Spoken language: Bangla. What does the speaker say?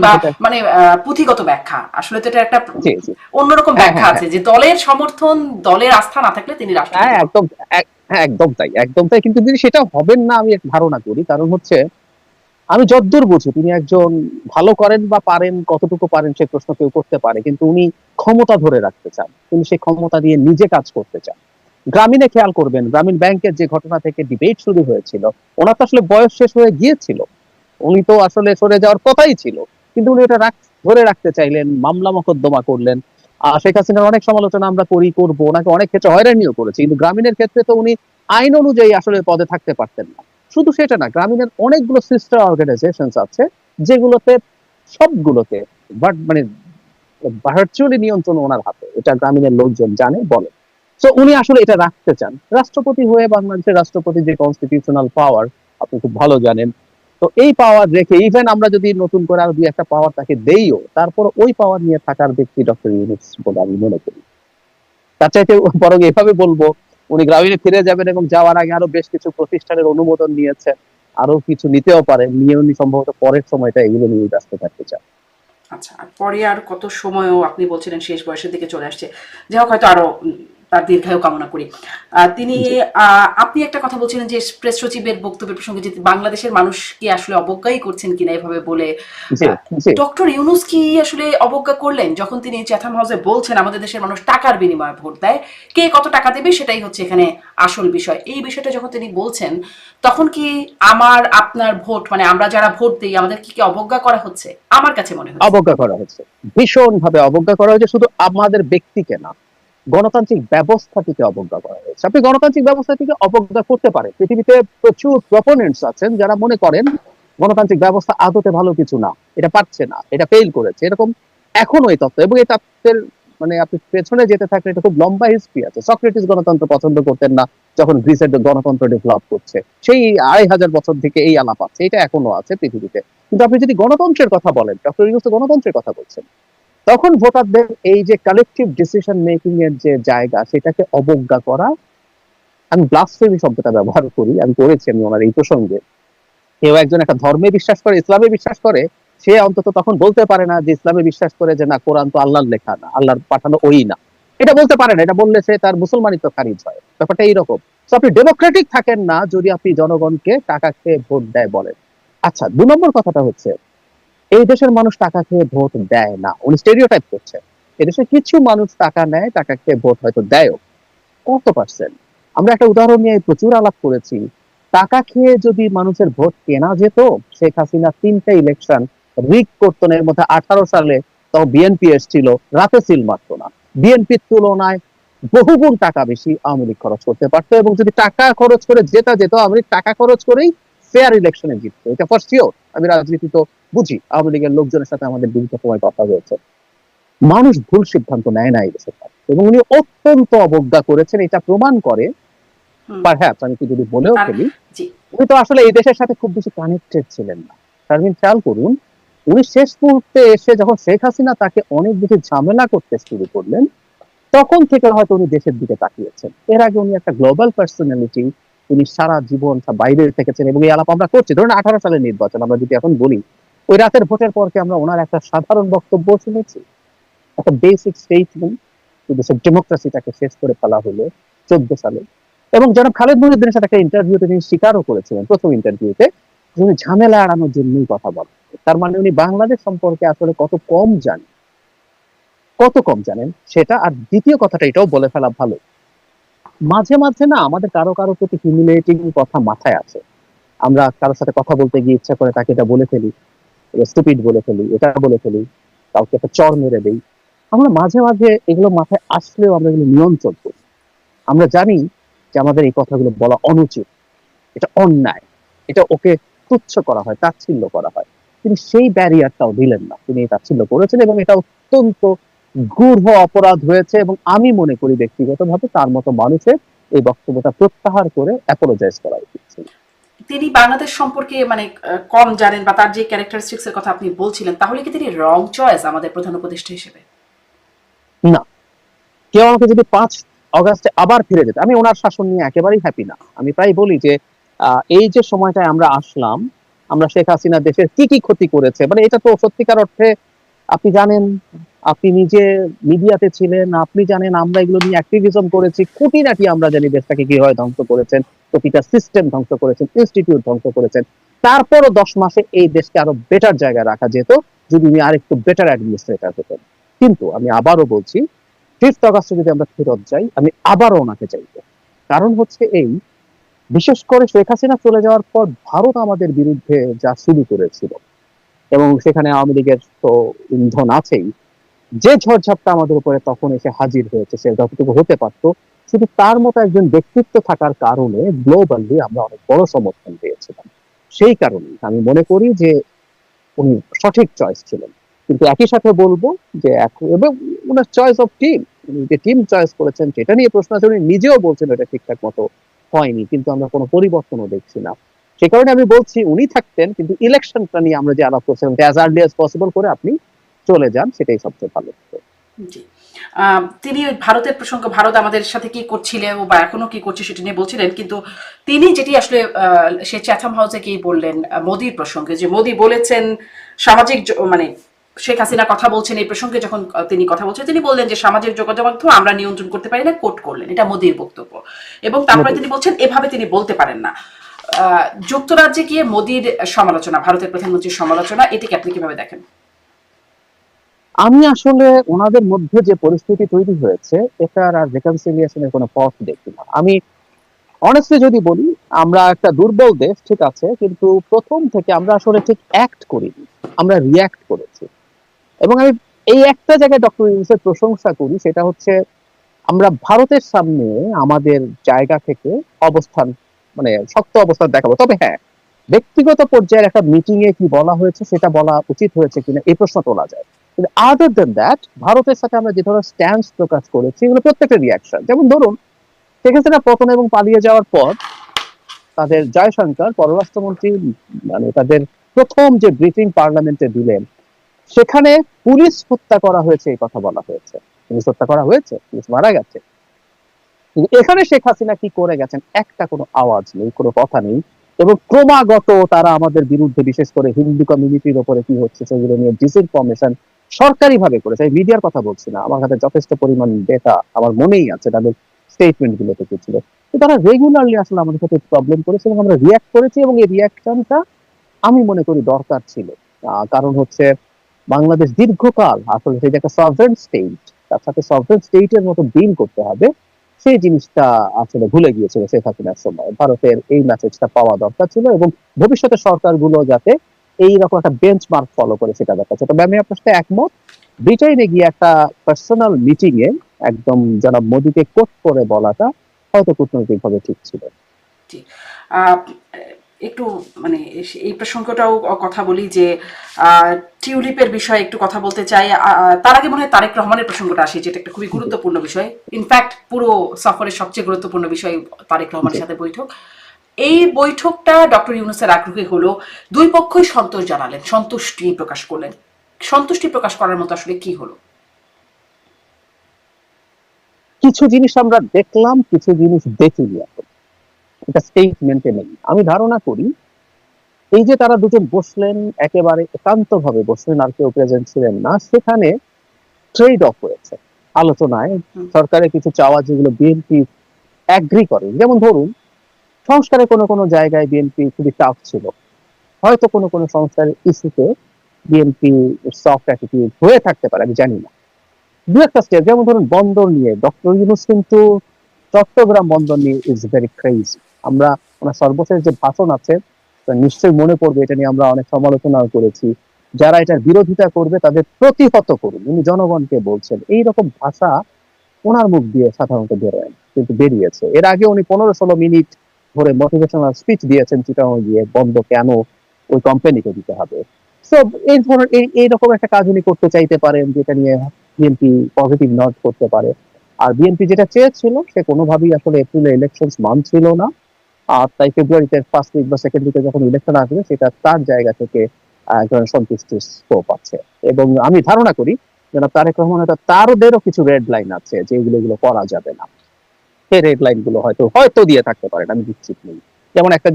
সেটা- মানে পুঁথিগত ব্যাখ্যা। আসলে তো এটা একটা। অন্যরকম হ্যাঁ, ব্যাখ্যা হ্যাঁ, আছে যে দলের সমর্থন দলের আস্থা না থাকলে তিনি হ্যাঁ রাষ্ট্রপতি একদম হ্যাঁ একদম তাই একদম তাই। কিন্তু যদি সেটা হবেন না আমি ধারণা করি। কারণ হচ্ছে আমি যদ্দূর বুঝি তিনি একজন ভালো করেন বা পারেন কতটুকু পারেন সে প্রশ্ন কেউ করতে পারে। কিন্তু উনি ক্ষমতা ধরে রাখতে চান। তিনি সেই ক্ষমতা দিয়ে নিজে কাজ করতে চান। গ্রামীণে খেয়াল করবেন গ্রামীণ ব্যাংকের যে ঘটনা থেকে ডিবেট শুরু হয়েছিল ওনার তো আসলে বয়স শেষ হয়ে গিয়েছিল। উনি তো আসলে সরে যাওয়ার কথাই ছিল। কিন্তু উনি এটা ধরে রাখতে চাইলেন, মামলা মকদ্দমা করলেন। শেখ হাসিনার অনেক সমালোচনা আমরা করি, করব, ওনাকে অনেক ক্ষেত্রে হয়রানিও করেছি। কিন্তু গ্রামীণের ক্ষেত্রে তো উনি আইন অনুযায়ী আসলে পদে থাকতে পারতেন না। শুধু সেটা না, গ্রামীণের অনেকগুলো সিস্টার অর্গানাইজেশন আছে, যেগুলোতে সবগুলোতে বাট মানে ভার্চুয়ালি নিয়ন্ত্রণ ওনার হাতে। এটা গ্রামীণের লোকজন জানে, বলে। তো উনি আসলে এটা রাখতে চান। রাষ্ট্রপতি হয়ে বাংলাদেশের রাষ্ট্রপতি যে কনস্টিটিউশনাল পাওয়ার আপনি খুব ভালো জানেন তো এই পাওয়ার রেখে ইভেন আমরা যদি নতুন করে আরও দুই একটা পাওয়ার তাকে দেইও তারপর ওই পাওয়ার নিয়ে থাকার ব্যক্তি ডক্টর ইউনুস বলে আমি মনে করি। তার চাইতে বরং এভাবে বলব, উনি গ্রামীণে ফিরে যাবেন এবং যাওয়ার আগে আরও বেশ কিছু প্রতিষ্ঠানের অনুমোদন নিয়েছেন, আরও কিছু নিতেও পারেন, নিয়ে উনি সম্ভবত পরের সময়টা এগুলো নিয়ে ব্যস্ত থাকতে চান। আচ্ছা পরে আর কত সময়ও আপনি বলছিলেন শেষ বয়সের দিকে চলে আসছে। যাই হোক, হয়তো আরও তার দীর্ঘায়ু কামনা করি। তিনি আপনি একটা কথা বলছিলেন যে প্রেস সচিবের বক্তব্যের প্রসঙ্গে যে বাংলাদেশের মানুষকে আসলে অবজ্ঞাই করছেন কিনা এভাবে বলে। ডক্টর ইউনুস কি আসলে অবজ্ঞা করলেন? যখন তিনি চ্যাথাম হাউসে বলছেন আমাদের দেশের মানুষ টাকার বিনিময়ে ভোট দেয়। কে কত টাকা দেবে সেটাই হচ্ছে এখানে আসল বিষয়। এই বিষয়টা যখন তিনি বলছেন তখন কি আমার আপনার ভোট মানে আমরা যারা ভোট দিই আমাদের কি কি অবজ্ঞা করা হচ্ছে? আমার কাছে মনে হয় অবজ্ঞা করা হচ্ছে। ভীষণ ভাবে অবজ্ঞা করা হয়েছে শুধু আমাদের ব্যক্তিকে না গণতান্ত্রিক ব্যবস্থাটিকে অবজ্ঞা করা হয়েছে। আপনি গণতান্ত্রিক ব্যবস্থাটিকে অবজ্ঞা করতে পারেন। পৃথিবীতে প্রচুর প্রপোনেন্টস আছেন যারা মনে করেন গণতান্ত্রিক ব্যবস্থা আদতে ভালো কিছু না। এটা পারছে না, এটা ফেল করেছে। এরকম এখনও এই তত্ত্ব। এবং এই তত্ত্বের মানে আপনি পেছনে যেতে থাকলে এটা খুব লম্বা হিস্ট্রি আছে। সক্রেটিস গণতন্ত্র পছন্দ করতেন না, যখন গ্রিসের গণতন্ত্র ডেভেলপ করছে। সেই আড়াই হাজার বছর থেকে এই আলাপ আছে। এটা এখনও আছে পৃথিবীতে। কিন্তু আপনি যদি গণতন্ত্রের কথা বলেন, ডক্টর ইউনুস গণতন্ত্রের কথা বলছেন। তখন ভোটারদের এই যে কালেকটিভ ডিসিশন মেকিং এর যে জায়গা, সেটাকে অবজ্ঞা করা, আমি ব্লাসফেমি শব্দটা ব্যবহার করি, আমি করেছি আমি ওনার এই প্রসঙ্গে। কেউ একজন একটা ধর্মে বিশ্বাস করে, ইসলামে বিশ্বাস করে, সে অন্তত তখন বলতে পারে না যে ইসলামে বিশ্বাস করে যে না, কোরআন তো আল্লাহর লেখা না, আল্লাহর পাঠানো ওই না। এটা বলতে পারে না, এটা বললে সে তার মুসলমানিত্ব খারিজ হয়। ব্যাপারটা এইরকম। তো আপনি ডেমোক্রেটিক থাকেন না যদি আপনি জনগণকে টাকা খেয়ে ভোট দেয় বলেন। আচ্ছা দু নম্বর কথাটা হচ্ছে এই দেশের মানুষ টাকা খেয়ে ভোট দেয় না। উনি স্টেরিওটাইপ করছে। এদেশে কিছু মানুষ টাকা নেয়, টাকা খেয়ে ভোট হয়তো দেয়ও। কত পার্সেন্ট আমরা একটা উদাহরণ নিয়ে প্রচুর আলাপ করেছি। টাকা খেয়ে যদি মানুষের ভোট কেনা যেত, শেখ হাসিনা তিনটা ইলেকশন রিক করতো এর মধ্যে আঠারো সালে তো বিএনপি এসছিল, রাতে সিল মারতো না। বিএনপির তুলনায় বহুগুণ টাকা বেশি আওয়ামী লীগ খরচ করতে পারতো এবং যদি টাকা খরচ করে যেটা যেত, আওয়ামী টাকা খরচ করেই ফেয়ার ইলেকশনে জিততো এটা ফার্স্ট শিওর আমি রাজনীতি তো বুঝি। আওয়ামী লীগের লোকজনের সাথে আমাদের বিভিন্ন সময় কথা হয়েছে। মানুষ ভুল সিদ্ধান্ত নেয় না এই দেশের এবং উনি অত্যন্ত অবজ্ঞা করেছেন এটা প্রমাণ করে পারহ্যাপস আমি কি যদি বলেও ফেলি উনি তো আসলে এই দেশের সাথে খুব বেশি কানেক্টেড ছিলেন না। শারমিন খেয়াল করুন উনি শেষ মুহূর্তে এসে যখন শেখ হাসিনা তাকে অনেক বেশি ঝামেলা করতে শুরু করলেন তখন থেকে হয়তো উনি দেশের দিকে তাকিয়েছেন। এর আগে উনি একটা গ্লোবাল পার্সোনালিটি উনি সারা জীবন বাইরে থেকেছেন এবং এই আলাপ আমরা করছি। ধরুন আঠারো সালের নির্বাচন, আমরা যদি এখন বলি, ওই রাতের ভোটের পর কি আমরা ওনার একটা সাধারণ বক্তব্য শুনেছি? একটা বেসিক স্টেটমেন্ট দেশের ডেমোক্রেসিটাকে শেষ করে ফেলা হলো চোদ্দ সালে। এবং জনাব খালেদ মহিউদ্দিনের সাথে একটা ইন্টারভিউতে তিনি স্বীকারও করেছিলেন, প্রথম ইন্টারভিউতে উনি ঝামেলা এড়ানোর জন্যই কথা বলেন। তার মানে উনি বাংলাদেশ সম্পর্কে আসলে কত কম জানেন। কত কম জানেন, সেটা আর দ্বিতীয় কথাটা এটাও বলে ফেলা ভালো। মাঝে মাঝে না আমাদের কারও কারও প্রতি হিউমিলেটিং কথা মাথায় আছে। আমরা কারোর সাথে কথা বলতে গিয়ে ইচ্ছা করে তাকে এটা বলে ফেলি স্টুপিড বলে ফেলি, এটা বলে ফেলি, কাউকে একটা চর মেরে দেই। আমরা মাঝে মাঝে এগুলো মাথায় আসলেও আমরা এগুলো নিয়ন্ত্রণ করি। আমরা জানি যে আমাদের এই কথাগুলো বলা অনুচিত, এটা অন্যায়, এটা ওকে তুচ্ছ করা হয়, তাচ্ছিল্য করা হয়। তিনি সেই ব্যারিয়ারটাও দিলেন না। তিনি তাচ্ছিল্য করেছেন এবং এটা অত্যন্ত গূঢ় অপরাধ হয়েছে এবং আমি মনে করি ব্যক্তিগতভাবে তার মতো মানুষের এই বক্তব্যটা প্রত্যাহার করে অ্যাপোলোজাইজ করা উচিত তিনি বাংলাদেশ সম্পর্কে মানে কম জানেন বা তার যে ক্যারেক্টারিস্টিক্স এর কথা আপনি বলছিলেন তাহলে কি তিনি রং চয়েস আমাদের প্রধান উপদেষ্টা হিসেবে? না। কেউ আমাকে যদি পাঁচ অগাস্টে আবার ফিরে যেতে আমি ওনার শাসন নিয়ে একেবারেই হ্যাপি না। আমি প্রায় বলি যে আহ, এই যে সময়টায় আমরা আসলাম আমরা শেখ হাসিনা দেশের কি কি ক্ষতি করেছে মানে এটা তো সত্যিকার অর্থে আপনি জানেন আপনি নিজে মিডিয়াতে ছিলেন, আপনি জানেন আমরা এগুলো নিয়ে অ্যাক্টিভিজম করেছি, খুঁটিনাটি আমরা জানি দেশটাকে কীভাবে ধ্বংস করেছেন, প্রতিটা সিস্টেম ধ্বংস করেছেন ইনস্টিটিউট ধ্বংস করেছেন। তারপরও দশ মাসে এই দেশকে আরও বেটার জায়গায় রাখা যেত, যদি উনি আরেকটু বেটার অ্যাডমিনিস্ট্রেটর হতেন। কিন্তু আমি আবারও বলছি ফিফথ অগস্টে যদি আমরা ফেরত যাই, আমি আবারও ওনাকে চাইব। কারণ হচ্ছে এই, বিশেষ করে শেখ হাসিনা চলে যাওয়ার পর ভারত আমাদের বিরুদ্ধে যা শুরু করেছিল, এবং সেখানে আওয়ামী লীগের তো ইন্ধন আছেই যে ঝড়ঝাপটা আমাদের উপরে তখন এসে হাজির হয়েছে, সে যতটুকু হতে পারতো, শুধু তার মতো একজন ব্যক্তিত্ব থাকার কারণে গ্লোবালি আমরা অনেক বড় সমর্থন পেয়েছিলাম। সেই কারণে আমি মনে করি যে উনি সঠিক চয়েস ছিলেন। কিন্তু একই সাথে বলব যে এবং ওনার চয়েস অফ টিম উনি যে টিম চয়েস করেছেন, সেটা নিয়ে প্রশ্ন আছে, উনি নিজেও বলছেন এটা ঠিকঠাক মতো হয়নি, কিন্তু আমরা কোনো পরিবর্তনও দেখছি না। সে কারণে আমি বলছি উনি থাকতেন, কিন্তু ইলেকশনটা নিয়ে আমরা যে আলাপ করছিলাম অ্যাজ আর্লি অ্যাজ পসিবল করে আপনি চলে যান সেটাই সবচেয়ে ভালো। জি। তিনি ভারতের প্রসঙ্গ ভারত আমাদের সাথে কি করছিলে ও বা এখনও কি করছে সেটা নিয়ে বলছিলেন কিন্তু তিনি যেটি আসলে সে চ্যাথাম হাউসে গিয়ে বললেন মোদির প্রসঙ্গে যে মোদি বলেছেন সামাজিক মানে শেখ হাসিনা কথা বলছেন এই প্রসঙ্গে যখন তিনি কথা বলছেন তিনি বললেন যে সামাজিক যোগাযোগ মাধ্যম আমরা নিয়ন্ত্রণ করতে পারি না কোট করলেন এটা মোদির বক্তব্য। এবং তারপরে তিনি বলছেন এভাবে তিনি বলতে পারেন না। আহ, যুক্তরাজ্যে গিয়ে মোদির সমালোচনা ভারতের প্রধানমন্ত্রীর সমালোচনা এটিকে আপনি কীভাবে দেখেন? আমি আসলে ওনাদের মধ্যে যে পরিস্থিতি তৈরি হয়েছে এটার আর রেকনসিলিয়েশনের কোনো পথ দেখি না। আমি অনেস্টলি যদি বলি, আমরা একটা দুর্বল দেশ, ঠিক আছে, কিন্তু প্রথম থেকে আমরা আসলে ঠিক অ্যাক্ট করিনি, আমরা রিয়াক্ট করেছি। এবং আমি এই একটা জায়গায় ডক্টর ইউনুসের প্রশংসা করি, সেটা হচ্ছে আমরা ভারতের সামনে আমাদের জায়গা থেকে অবস্থান মানে শক্ত অবস্থান দেখাবো। তবে হ্যাঁ ব্যক্তিগত পর্যায়ের একটা মিটিং এ কি বলা হয়েছে, সেটা বলা উচিত হয়েছে কিনা, এই প্রশ্ন তোলা যায়। কিন্তু আদার দেন দ্যাট ভারতের সাথে আমরা যে ধরনের স্ট্যান্স প্রকাশ করেছি, এগুলো প্রত্যেকটা রিয়াকশন যেমন ধরুন, শেখ হাসিনা পতন এবং পালিয়ে যাওয়ার পর তাদের জয়শঙ্কর, পররাষ্ট্রমন্ত্রী মানে তাদের প্রথম যে ব্রিফিং পার্লামেন্টে দিলেন, সেখানে পুলিশ হত্যা করা হয়েছে এই কথা বলা হয়েছে। পুলিশ হত্যা করা হয়েছে, পুলিশ মারা গেছে। এখানে শেখ হাসিনা কি করে গেছেন, একটা কোনো আওয়াজ নেই, কোনো কথা নেই। এবং ক্রমাগত তারা আমাদের বিরুদ্ধে, বিশেষ করে হিন্দু কমিউনিটির ওপরে কি হচ্ছে, সেগুলো নিয়ে ডিসইনফরমেশন সরকারি ভাবে করেছে। আমি মিডিয়ার কথা বলছি না। আমার কাছে যথেষ্ট পরিমাণ ডেটা আমার মনেই আছে, তাদের স্টেটমেন্টগুলো থেকে ছিল। তারা রেগুলারলি আসলে আমাদের সাথে প্রবলেম করেছে এবং আমরা রিয়াক্ট করেছি এবং এই রিয়াকশনটা আমি মনে করি দরকার ছিল। কারণ হচ্ছে বাংলাদেশ দীর্ঘকাল আসলে সেই যে একটা সভরেন স্টেট তার সাথে সভরেন স্টেটের মতো ডিল করতে হবে, সেই জিনিসটা আসলে ভুলে গিয়েছিল শেখ হাসিনার সময়। ভারতের এই মেসেজটা পাওয়া দরকার ছিল এবং ভবিষ্যতে সরকারগুলো যাতে এইরকম একটা বেঞ্চমার্ক ফলো করে সেটা দেখাচ্ছে। তবে আমি আপনার সাথে একমত ব্রিটেনে গিয়ে একটা পার্সোনাল মিটিং এ একদম জনাব মোদীকে কোট করে বলাটা হয়তো কূটনৈতিক ভাবে ঠিক ছিল। একটু মানে এই প্রসঙ্গটাও কথা বলি যে আহ, টিউলিপের বিষয়ে একটু কথা বলতে চাই। তার আগে মনে হয় তারেক রহমানের প্রসঙ্গটা আসে যেটা একটা খুবই গুরুত্বপূর্ণ বিষয়। ইনফ্যাক্ট পুরো সফরের সবচেয়ে গুরুত্বপূর্ণ বিষয় তারেক রহমানের সাথে বৈঠক। এই বৈঠকটা ডক্টর ইউনুসের আগ্রহে হলো। দুই পক্ষই সন্তোষ জানালেন সন্তুষ্টি প্রকাশ করলেন। সন্তুষ্টি প্রকাশ করার মতো আসলে কি হলো? কিছু জিনিস আমরা দেখলাম কিছু জিনিস দেখিনি এখন। এটা স্টেটমেন্টে নেই। আমি ধারণা করি এই যে তারা দুজন বসলেন একেবারে একান্ত ভাবে বসলেন আর কেউ প্রেজেন্ট ছিলেন না সেখানে ট্রেড অফ হয়েছে। আলোচনায় সরকারের কিছু চাওয়া যেগুলো বিএনপি অ্যাগ্রি করে যেমন ধরুন সংস্কারের কোনো কোনো জায়গায় বিএনপি খুবই টাফ ছিল। হয়তো কোনো কোনো সংস্কারের ইস্যুতে বিএনপি সফট অ্যাটিটিউড হয়ে থাকতে পারে, আমি জানি না। দু একটা স্টেপ যেমন ধরুন বন্দর নিয়ে ডক্টর ইউনুস কিন্তু চট্টগ্রাম বন্দর নিয়ে ইজ ভেরি ক্রেজি আমরা, ওনার সর্বশেষ যে ভাষণ আছে নিশ্চয়ই মনে পড়বে, এটা নিয়ে আমরা অনেক সমালোচনা করেছি। যারা এটার বিরোধিতা করবে, তাদের প্রতিহত করুন, উনি জনগণকে বলছেন। এই রকম ভাষা ওনার মুখ দিয়ে সাধারণত বেরোয় কিন্তু বেরিয়েছে। এর আগে উনি পনেরো ষোলো মিনিট ধরে মোটিভেশনাল স্পিচ দিয়েছেন চিটাং গিয়ে বন্ধ কেন? ওই কোম্পানিকে দিতে হবে। সো এই ধরনের এইরকম একটা কাজ উনি করতে চাইতে পারেন যেটা নিয়ে বিএনপি পজিটিভ নট করতে পারে। আর বিএনপি যেটা চেয়েছিল সে কোনোভাবেই আসলে এপ্রিলে ইলেকশন মানছিল না। আর তাই ফেব্রুয়ারিতে ফার্স্ট উইক বা সেকেন্ড উইকে যখন ইলেকশন আসবে সেটা তার জায়গা থেকে আহ, এক সন্তুষ্টির স্কোপ আছে। এবং আমি ধারণা করি যেন তারেক রহমান তারদেরও কিছু রেড লাইন আছে যে এগুলো করা যাবে না। সেই রেড লাইনগুলো হয়তো হয়তো দিয়ে থাকতে পারেন আমি নিশ্চিত নেই। যেমন একটা